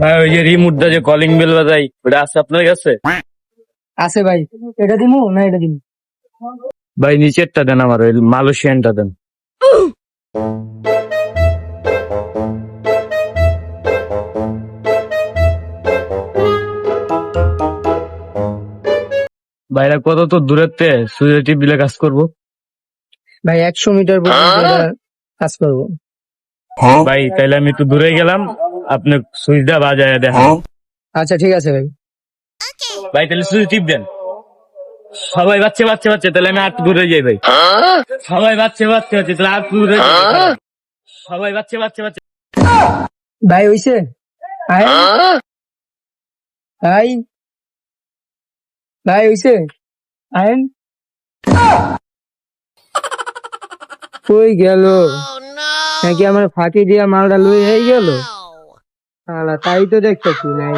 ভাই ওই যে রিমোটটা যে কলিং বেল বাজাই ওটা আছে আপনার কাছে? আছে ভাই। এটা দিমু না এটা দিমু? ভাই নিচেরটা দেন আমার ওই মালয়েশিয়ানটা দেন। ভাইরা কত তো দূরেতে সুইচ টিপলে কাজ করব? ভাই একশো মিটার পর্যন্ত কাজ করব। ভাই তাইলে আমি একটু দূরে গেলাম। আপনি সুইচটা বাজায় দেখেন। আচ্ছা ঠিক আছে ভাই। ভাই তাহলে সুইচ টিপ দেন। সবাই বাচ্চা বাচ্চা বাচ্চা তাহলে আমি আর একটু দূরে যাই ভাই। সবাই বাচ্চা বাচ্চা বাচ্চা তাহলে আর একটু দূরে যাই সবাই বাচ্চা বাচ্চা বাচ্চা। ভাই হইছে? আয়। ভাই ভাই হইছে? আইন কই গেল? নাকি আমার ফাঁকি দিয়া মালটা লুই হয়ে গেল? আলা তাই তো দেখতেছি নাই